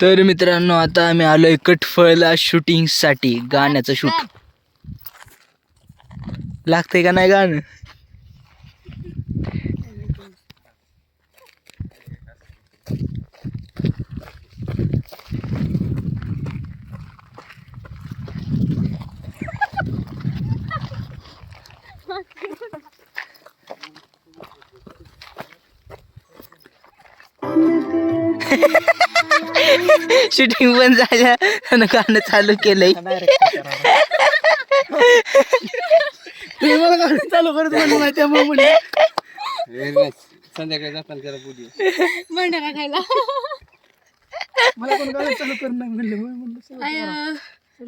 तर मित्रांनो आता आम्ही आलोय कटफळला शूटिंगसाठी गाण्याचं शूट लागतंय का नाही गाणं? शूटिंग पण झाल्या. आणि गाणं चालू केलंय. तुम्ही मला गाणं चालू करत म्हणलं नाही त्यामुळे म्हणले. संध्याकाळी जाताना त्याला बोलू. भंडारा खायला? मला पण गाणं चालू कर नाही म्हणलं. सगळं.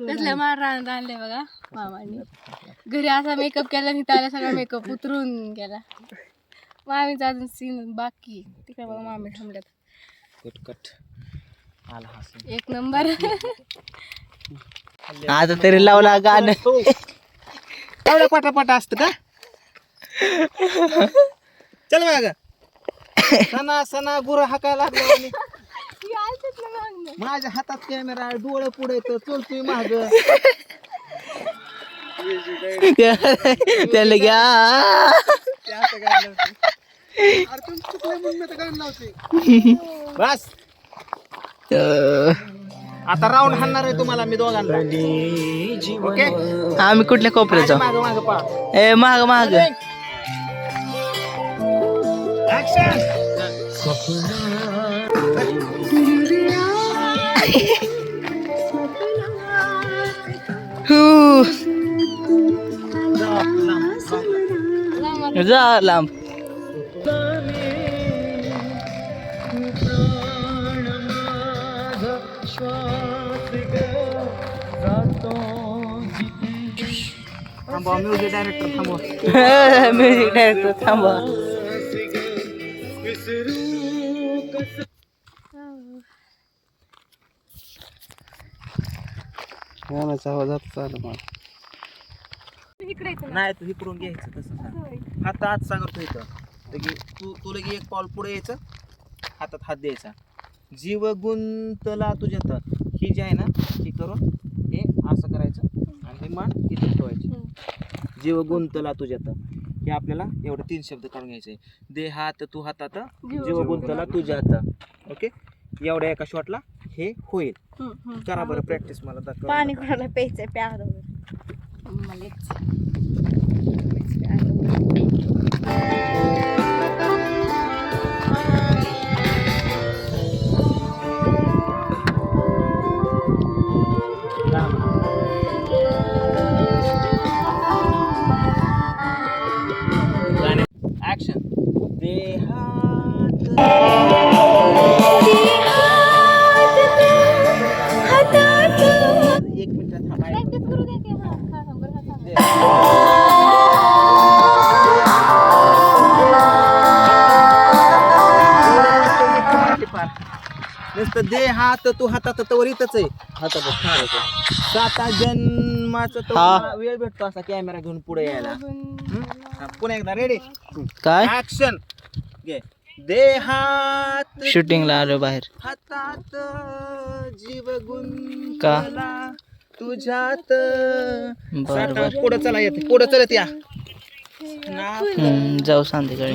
कसल्या मार राहण्यात आणले बघा मामाने. घरी असा मेकअप केला तिथं आला सगळा मेकअप उतरून गेला. मामीचा अजून सीन बाकी तिकडे बघा मामी थांबल्यात. कट कट आला हसून एक नंबर. आता तरी लावला गाणं. एवढं पटापट असतं का? चल बघा सणा सणा गुर हाकायला लागला आणि माझ्या हातात कॅमेरा आहे डोळे पुढे तर चलतोय माग. त्याला घ्या. बस. आता राऊंड हाणणार आहे तुम्हाला मी दोघांना. ओके आम्ही कुठल्या कोपऱ्यात जाऊ? माग माग पळा. ए माग माग. हू. जा लांब. थांबवा म्युझिक डायरेक्टर थांबवा. म्युझिक डायरेक्टर थांबा गाण्याचा आवाज आता मला ना. नाही तू इकडून घ्यायचं तसं सांग. हात हात सांगतो इथं. लगे तू तू लगे एक पाऊल पुढे यायचं हातात हात द्यायचा. जीव गुंतला तुझ्यात ही जी आहे ना ही करून हे असं करायचं. हे मान इथं ठेवायची. जीव गुंतला तुझ्यात हे आपल्याला एवढे तीन शब्द काढून घ्यायचे. दे हात तू हातात. जीव गुंतला तुझ्यात ओके? एवढ्या एका शॉटला हे होईल. करा बरं प्रॅक्टिस मला दाखव. पाणी कोणाला प्यायचंय? प्या मलाच नुसतं दे हात तू हातात इथंच आहे. हातात साता जन्माचा तो हा. वेळ भेटतो असा कॅमेरा घेऊन पुढे यायला. हम्म? हा, पुन्हा एकदा रेडी काय? ऍक्शन घे. दे हात शूटिंगला आलो बाहेर. हातात जीव का? गुंतला तुझ्यात. बर बर पुढे चला येते. पुढे चलत या. ना हम्म, जाऊ संध्याकाळी.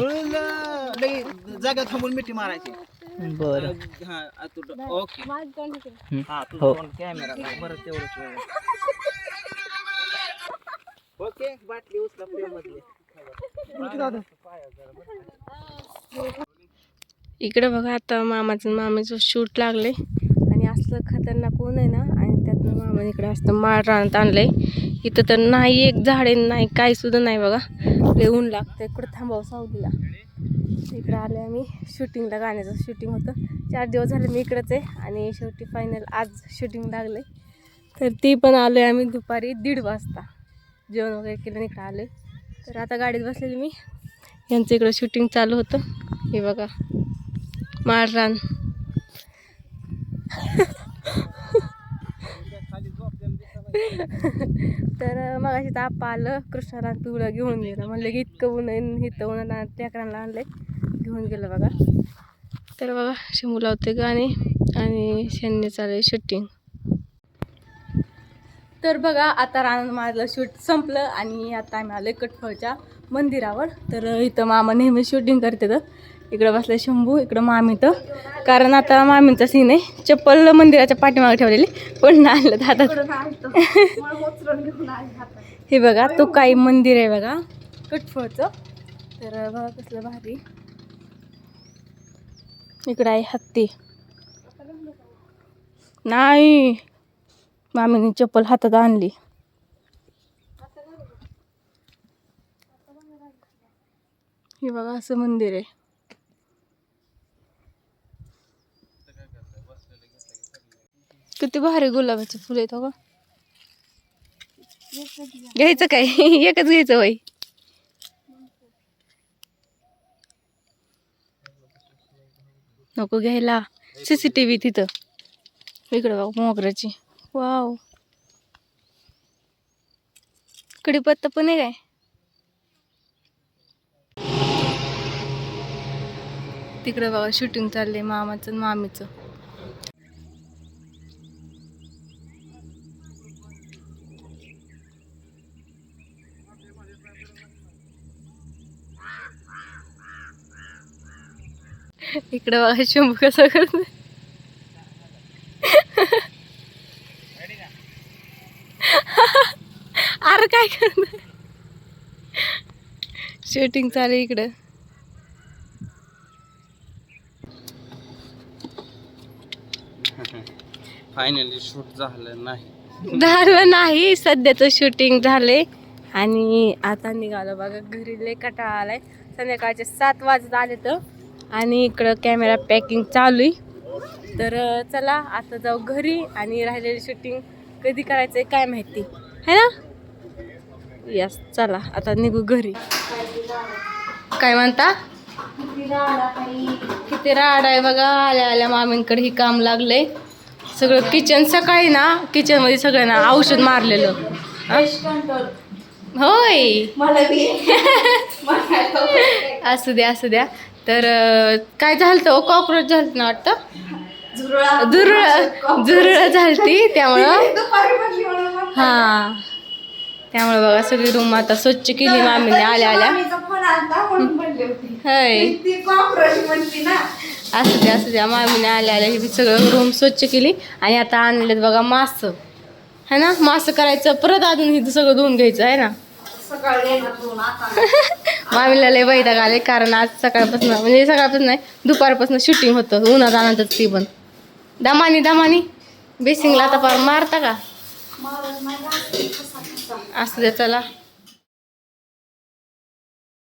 लई जागा थांबून मिठी मारायची. बर. हा आ, तू ओके. हा हो. तुझं कॅमेरा बरं तेवढंच वेळ. ओके बाटली उचला frame मधली. इकडे बघा आता मामाचं मामीचं शूट लागले आणि असलं खतरनाक ऊन आहे ना आणि त्यातनं मामाने इकडे असतं माळ रानात आणलंय. इथं तर नाही एक झाड आहे नाही काही सुद्धा नाही बघा. लय ऊन लागतं इकडं थांबावं सावलीला? इकडं आले आम्ही. शूटिंगला गाण्याचं शूटिंग होतं. चार दिवस झाले मी इकडंच आहे आणि शेवटी फायनल आज शूटिंग लागले तर ती पण आलो आहे आम्ही दुपारी दीड वाजता. जेवण वगैरे केलं इकडं इकडं आहे तर आता गाडीत बसलेली मी. यांचं इकडं शूटिंग चालू होतं. हे बघा. माळरान. तर मग अशी ताप आलं कृष्णाला पिवळं घेऊन गेलं. म्हणलं की इतकं ऊन इथं उन्हाळा लेकरांना आणलंय घेऊन गेलं बघा. तर बघा शंभू लावते गाणे आणि शून्य चालले आहे शूटिंग तर बघा आता रानात माझं शूट संपलं आणि आता आम्ही आलो कटफळच्या मंदिरावर. तर इथं मामा नेहमी शूटिंग करते तर इकडं बसले शंभू इकडं मामी तर कारण आता मामींचा सीन आहे. चप्पल मंदिराच्या पाठीमागे ठेवलेली पण नाही आणलं हातात हे बघा तो काही मंदिर आहे बघा कटफळचं तर बघा कसलं भारी. इकडं आहे हत्ती. नाही. मामीने चप्पल हातात आणली. हे बघा असं मंदिर आहे. किती भारी गुलाबाचे फुल आहेत हो घ्यायचं काय? एकच घ्यायचं बाई. नको घ्यायला. सी सी टी व्ही तिथं. इकडं बघ मोगऱ्याची. वाव. कडीपत्ता पण आहे काय? तिकडं बघा शूटिंग चाललंय मामाचं आणि मामीचं. इकडं बघा शंभू कसं करत अरे काय करत शूटिंग चालू इकडं. फायनली शूट झालं नाही. झालं नाही सध्याचं शूटिंग झाले आणि आता निघालो बघा घरी लय कटाळा आलाय. संध्याकाळचे सात वाजत आले तर आणि इकडं कॅमेरा पॅकिंग चालू आहे. तर चला आता जाऊ घरी आणि राहिलेली शूटिंग कधी करायचं आहे काय माहिती. है ना? यस चला आता निघू घरी. काय म्हणता? किती राड आहे बघा आल्या आल्या मामींकडे ही काम लागलंय. सगळं किचन सकाळी ना किचनमध्ये सगळ्यांना औषध मारलेलं? होय. असू द्या असू द्या. तर काय झालं कॉक्रोच झालं ना वाटतं? झुरळ. झुरळ झालती त्यामुळं. हा. त्यामुळे बघा सगळी रूम आता स्वच्छ केली मामीने आल्या आल्या. होय. असू द्या असू द्या मामीने आल्या आल्या हे सगळं रूम स्वच्छ केली आणि आता आणलेत बघा मास. है ना? मास करायचं परत अजून हे सगळं धुवून घ्यायचं आहे ना? मामीला लय वैताग आले कारण आज सकाळपासून म्हणजे सकाळपासून नाही दुपारपासून शूटिंग होतं उन्हात आणत ती पण. दमानी दमानी बेसिंगला आता पार मारता का? असू द्या चला.